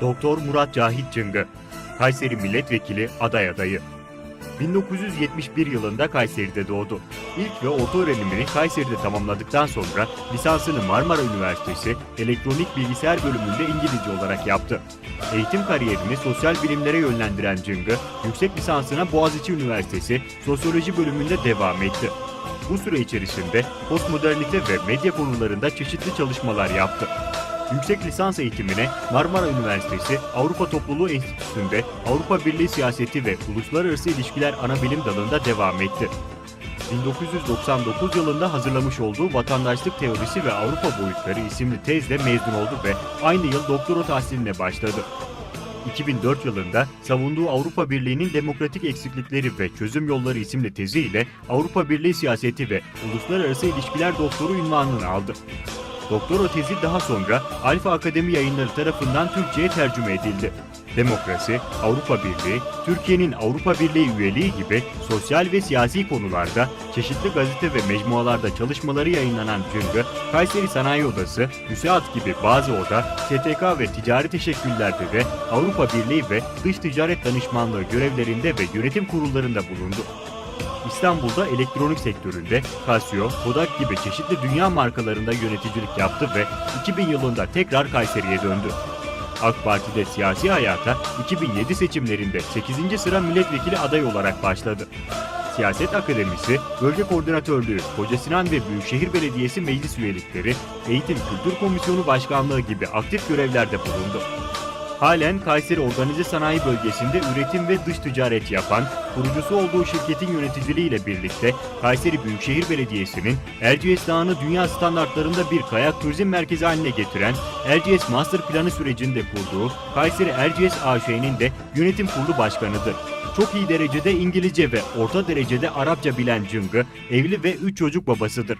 Doktor Murat Cahit Çıngı, Kayseri Milletvekili aday adayı. 1971 yılında Kayseri'de doğdu. İlk ve orta öğrenimini Kayseri'de tamamladıktan sonra lisansını Marmara Üniversitesi Elektronik Bilgisayar bölümünde İngilizce olarak yaptı. Eğitim kariyerini sosyal bilimlere yönlendiren Cıngı, yüksek lisansına Boğaziçi Üniversitesi Sosyoloji bölümünde devam etti. Bu süre içerisinde postmodernite ve medya konularında çeşitli çalışmalar yaptı. Yüksek lisans eğitimine Marmara Üniversitesi Avrupa Topluluğu Enstitüsü'nde Avrupa Birliği Siyaseti ve Uluslararası İlişkiler Anabilim dalında devam etti. 1999 yılında hazırlamış olduğu Vatandaşlık Teorisi ve Avrupa Boyutları isimli tezle mezun oldu ve aynı yıl doktora tahsiline başladı. 2004 yılında savunduğu Avrupa Birliği'nin demokratik eksiklikleri ve çözüm yolları isimli teziyle Avrupa Birliği Siyaseti ve Uluslararası İlişkiler Doktoru ünvanını aldı. Doktora tezi daha sonra Alfa Akademi yayınları tarafından Türkçe'ye tercüme edildi. Demokrasi, Avrupa Birliği, Türkiye'nin Avrupa Birliği üyeliği gibi sosyal ve siyasi konularda çeşitli gazete ve mecmualarda çalışmaları yayınlanan Cıngı, Kayseri Sanayi Odası, MÜSEAD gibi bazı oda, STK ve ticari teşekküllerde de Avrupa Birliği ve dış ticaret danışmanlığı görevlerinde ve yönetim kurullarında bulundu. İstanbul'da elektronik sektöründe Casio, Kodak gibi çeşitli dünya markalarında yöneticilik yaptı ve 2000 yılında tekrar Kayseri'ye döndü. AK Parti'de siyasi hayata 2007 seçimlerinde 8. sıra milletvekili aday olarak başladı. Siyaset Akademisi, Bölge Koordinatörlüğü, Koca Sinan ve Büyükşehir Belediyesi meclis üyelikleri, Eğitim Kültür Komisyonu Başkanlığı gibi aktif görevlerde bulundu. Halen Kayseri Organize Sanayi Bölgesi'nde üretim ve dış ticaret yapan, kurucusu olduğu şirketin yöneticiliğiyle birlikte Kayseri Büyükşehir Belediyesi'nin Erciyes Dağı'nı dünya standartlarında bir kayak turizm merkezi haline getiren Erciyes Master Planı sürecinde kurduğu Kayseri Erciyes AŞ'nin de yönetim kurulu başkanıdır. Çok iyi derecede İngilizce ve orta derecede Arapça bilen Cıngı, evli ve 3 çocuk babasıdır.